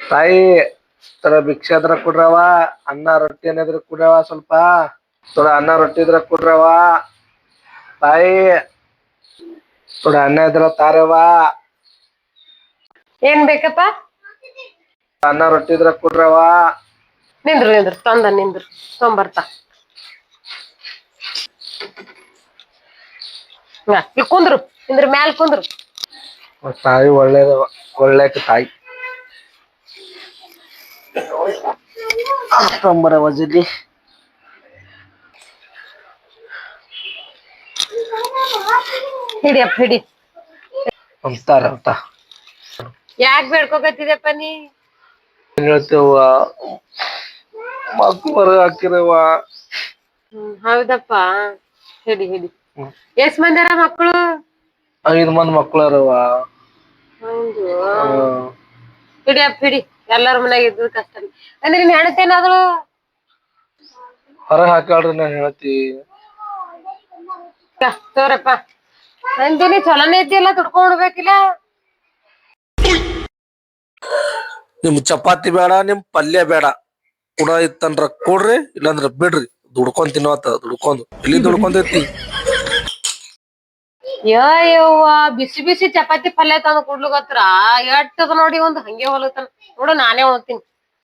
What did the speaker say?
ತಾಯಿ ತರ ಭಿಕ್ಷೆ ಅದ್ರ ಕೊಡ್ರವ ಅನ್ನ ರೊಟ್ಟಿ ಏನಾದ್ರು ಕೊಡ್ರವ ಸ್ವಲ್ಪ. ಥೋಡ ಅನ್ನ ರೊಟ್ಟಿ ಇದ್ರ ಕೊಡ್ರವ ತಾಯಿ ಥೋಡ ಅನ್ನ ಇದ್ರ ತಾರವ ಏನ್ ಬೇಕಪ್ಪ? ಅನ್ನ ರೊಟ್ಟಿ ಇದ್ರ ಕೊಡ್ರವ ನಿಂದ್ರು ನಿಂದ್ರು ತಂದ ನಿಂದ್ರು ತೊಂಬರ್ತಾ. ಹಾ, ಇಲ್ಲಿ ಕುಂದ್ರು ಇಂದ್ರ ಮ್ಯಾಲ್ ಕುಂದ್ರು. ತಾಯಿ ಒಳ್ಳೇದವ ಒಳ್ಳೆ ತಾಯಿ. ತೊಂಬರ ವಜಲಿ. ಹಿಡಿಯಪ್ಪ ಹಿಡಿ. ಅಂತಾರ ಅಂತ. ಯಾಕ್ ಬೇಡ್ಕೋಕತ್ತಿದ್ಯಪ್ಪ ನೀ? ಏನ್ ಹೇಳ್ತೇವ ಹೊರಗ್ ಹಾಕಿರವ ಹ್ಮ್, ಹೌದಪ್ಪ. ಹಿಡಿ ಹಿಡಿ. ಎಷ್ಟ್ ಮಂದಿರ ಮಕ್ಕಳು? ಐದ್ ಮಂದಿ ಮಕ್ಳರವ ಹೌದು. ಹಿಡಿಯಪ್ಪ ಬಿಡಿ ಎಲ್ಲಾರ ಮನ್ಯಾಗ ಇದ್ದು ಕಷ್ಟ ಅಂದ್ರೆ ನಿನ್ ಹೆಣತಿ ಏನಾದ್ರು? ಹೊರಗ್ ಹಾಕಾಳ್ರಿ ನಾನ್ ಹೇಳ್ತಿ ತೋರಪ್ಪ. ನಂದಿನಿ ಚಲೋನೇ ಇದ್ದಿಲ್ಲ ತುಡ್ಕೊಂಡ್ಬೇಕಿಲ್ಲ ನಿಮ್ ಚಪಾತಿ ಬೇಡ ನಿಮ್ ಪಲ್ಯ ಬೇಡ. ಕೂಡ ಇತ್ತಂದ್ರ ಕೊಡ್ರಿ ಇಲ್ಲಾಂದ್ರ ಬಿಡ್ರಿ. ದುಡ್ಕೊಂಡ್ ತಿನ್ನೋತ ದುಡ್ಕೊಂಡ್. ಇಲ್ಲಿ ದುಡ್ಕೊಂಡೈತಿ ಯವ್ವ ಬಿಸಿ ಬಿಸಿ ಚಪಾತಿ ಪಲ್ಯ ತಂದು ಕೊಡ್ಲಿಕತ್ರ ಎಟ್ಟದ ನೋಡಿ ಒಂದ್ ಹಂಗೆ ಹೊಲತನ. ನೋಡು, ನಾನೇ ಉಣ್ತೀನಿ.